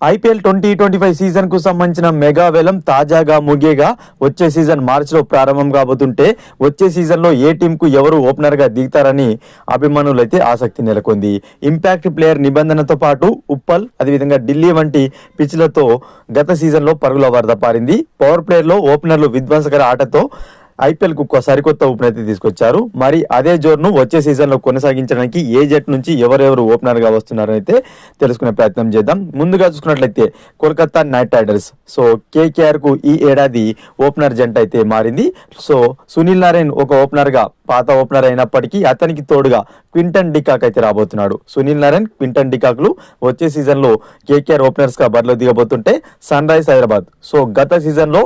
IPL twenty twenty five సీజన్కు సంబంధించిన mega వేలం తాజాగా ముగియగా వచ్చే సీజన్ మార్చ్లో ప్రారంభం కాబోతుంటే వచ్చే సీజన్లో ఏ టీంకు ఎవరు ఓపెనర్గా దిగుతారని అభిమానులైతే ఆసక్తి నెలకొంది. ఇంపాక్ట్ ప్లేయర్ నిబంధనతో పాటు ఉప్పల్ అదేవిధంగా ఢిల్లీ వంటి పిచ్లతో గత సీజన్లో పరుగుల వరద పారింది. పవర్ ప్లేయర్లో ఓపెనర్లు విధ్వంసకర ఆటతో ఐపీఎల్కు సరికొత్త ఓపెనర్ అయితే తీసుకొచ్చారు. మరి అదే జోరును వచ్చే సీజన్లో కొనసాగించడానికి ఏ జట్ నుంచి ఎవరెవరు ఓపెనర్గా వస్తున్నారని అయితే తెలుసుకునే ప్రయత్నం చేద్దాం. ముందుగా చూసుకున్నట్లయితే కోల్కతా నైట్ రైడర్స్. సో కేకేఆర్కు ఈ ఏడాది ఓపెనర్ జంట అయితే మారింది. సో సునీల్ నారాయణ్ ఒక ఓపెనర్గా పాత ఓపెనర్ అయినప్పటికీ అతనికి తోడుగా క్వింటన్ డికాక్ అయితే రాబోతున్నాడు. సునీల్ నారాయణ్ క్వింటన్ డికాక్లు వచ్చే సీజన్లో కేకేఆర్ ఓపెనర్స్గా బరిలో దిగబోతుంటే సన్ రైజ్ హైదరాబాద్. సో గత సీజన్లో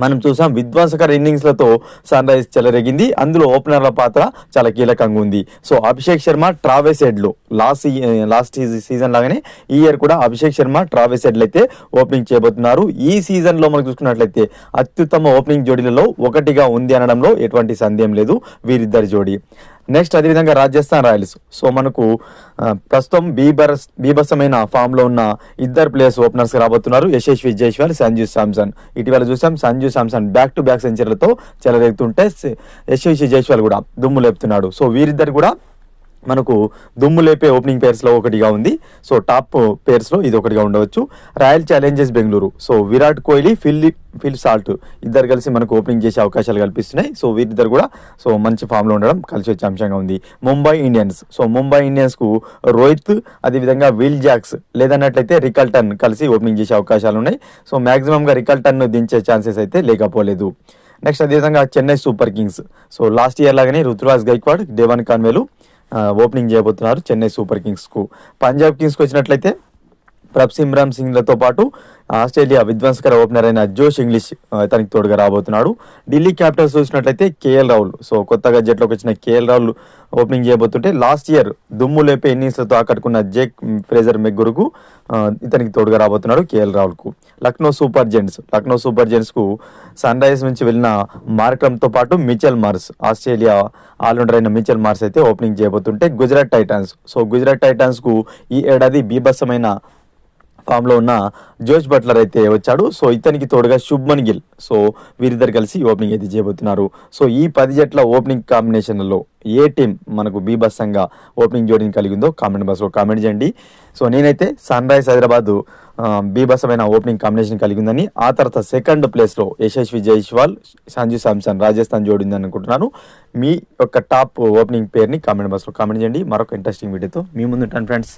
మనం చూసాం విధ్వంసకర ఇన్నింగ్స్లతో సన్ రైజ్ చెలరేగింది. అందులో ఓపెనర్ల పాత్ర చాలా కీలకంగా ఉంది. సో అభిషేక్ శర్మ ట్రావెస్ హెడ్లు. లాస్ట్ లాస్ట్ సీజన్ లాగానే ఈ ఇయర్ కూడా అభిషేక్ శర్మ ట్రావెస్ హెడ్లు అయితే ఓపెనింగ్ చేయబోతున్నారు. ఈ సీజన్లో మనం చూసుకున్నట్లయితే అత్యుత్తమ ఓపెనింగ్ జోడీలలో ఒకటిగా ఉంది అనడంలో ఎటువంటి సందేహం లేదు. వీరిద్దరి జోడీ. నెక్స్ట్ అదేవిధంగా రాజస్థాన్ రాయల్స్. సో మనకు ప్రస్తుతం బీబరస్ బీభత్సమైన ఫామ్లో ఉన్న ఇద్దరు ప్లేయర్స్ ఓపెనర్స్ రాబోతున్నారు. యశస్వి జైస్వాల్ సంజు శాంసన్. ఇటీవల చూసాం Sanju Samson back to back సెంచరీలతో చెలరేగుతుంటే స- యశస్వి జైస్వాల్ కూడా దుమ్ము లేపుతున్నాడు. సో వీరిద్దరు కూడా మనకు దుమ్ము లేపే ఓపెనింగ్ పేర్స్లో ఒకటిగా ఉంది. సో టాప్ పేర్స్లో ఇది ఒకటిగా ఉండవచ్చు. Royal Challengers Bengaluru so Virat Kohli Phil Phil Salt ఇద్దరు కలిసి మనకు ఓపెనింగ్ చేసే అవకాశాలు కల్పిస్తున్నాయి. సో వీరిద్దరు కూడా సో మంచి ఫామ్లో ఉండడం కలిసి వచ్చే అంశంగా ఉంది. ముంబై ఇండియన్స్ సో ముంబై ఇండియన్స్కు రోహిత్ అదేవిధంగా విల్ జాక్స్ లేదన్నట్లయితే రికల్టన్ కలిసి ఓపెనింగ్ చేసే అవకాశాలు ఉన్నాయి. సో మ్యాక్సిమంగా రికల్టన్ను దించే ఛాన్సెస్ అయితే లేకపోలేదు. నెక్స్ట్ అదేవిధంగా Chennai Super Kings so last year లాగానే ఋతురాజ్ గైక్వాడ్ డేవన్ కాన్వేలు ఓపెనింగ్ చేయబోతున్నారు చెన్నై సూపర్ కింగ్స్కు పంజాబ్ కింగ్స్కి వచ్చినట్లయితే ప్రభ్ సిమ్రాన్ సింగ్లతో పాటు ఆస్ట్రేలియా విధ్వంసకర ఓపెనర్ అయిన జోష్ ఇంగ్లీష్ ఇతనికి తనకి తోడుగా రాబోతున్నాడు. ఢిల్లీ క్యాపిటల్స్ చూసినట్లయితే కేఎల్ రాహుల్ సో కొత్తగా జట్లోకి వచ్చిన కేఎల్ రాహుల్ ఓపెనింగ్ చేయబోతుంటే లాస్ట్ ఇయర్ దుమ్ము లేపే ఇన్నింగ్స్లతో ఆకట్టుకున్న జేక్ ఫ్రేజర్ మెగ్గురుకు ఇతనికి తోడుగా రాబోతున్నాడు KL రాహుల్కు. Lucknow Super Giants Lucknow Super జెంట్స్కు sun Risers నుంచి వెళ్ళిన మార్క్రమ్తో పాటు మిచెల్ మార్స్ ఆస్ట్రేలియా ఆల్రౌండర్ అయిన మిచెల్ మార్స్ అయితే ఓపెనింగ్ చేయబోతుంటే గుజరాత్ టైటాన్స్. సో గుజరాత్ టైటాన్స్కు ఈ ఏడాది బీభత్సమైన ఫామ్లో ఉన్న జోష్ బట్లర్ అయితే వచ్చాడు. సో ఇతనికి తోడుగా శుభ్మన్ గిల్. సో వీరిద్దరు కలిసి ఓపెనింగ్ అయితే చేయబోతున్నారు. సో ఈ పది జట్ల ఓపెనింగ్ కాంబినేషన్లలో ఏ టీం మనకు బీభత్సంగా ఓపెనింగ్ జోడిని కలిగి ఉందో కామెంట్ బాక్స్ కామెంట్ చేయండి. సో నేనైతే సన్ రైజ్ హైదరాబాద్ బీభత్సమైన ఓపెనింగ్ కాంబినేషన్ కలిగి ఉందని ఆ తర్వాత సెకండ్ ప్లేస్లో యశస్వి జైస్వాల్ సంజు సామ్సన్ రాజస్థాన్ జోడి ఉందని అనుకుంటున్నాను. మీ యొక్క టాప్ ఓపెనింగ్ పేరుని కామెంట్ బస్లో కామెంట్ చేయండి. మరొక ఇంట్రెస్టింగ్ వీడియోతో మీ ముందు ఉంటాను ఫ్రెండ్స్.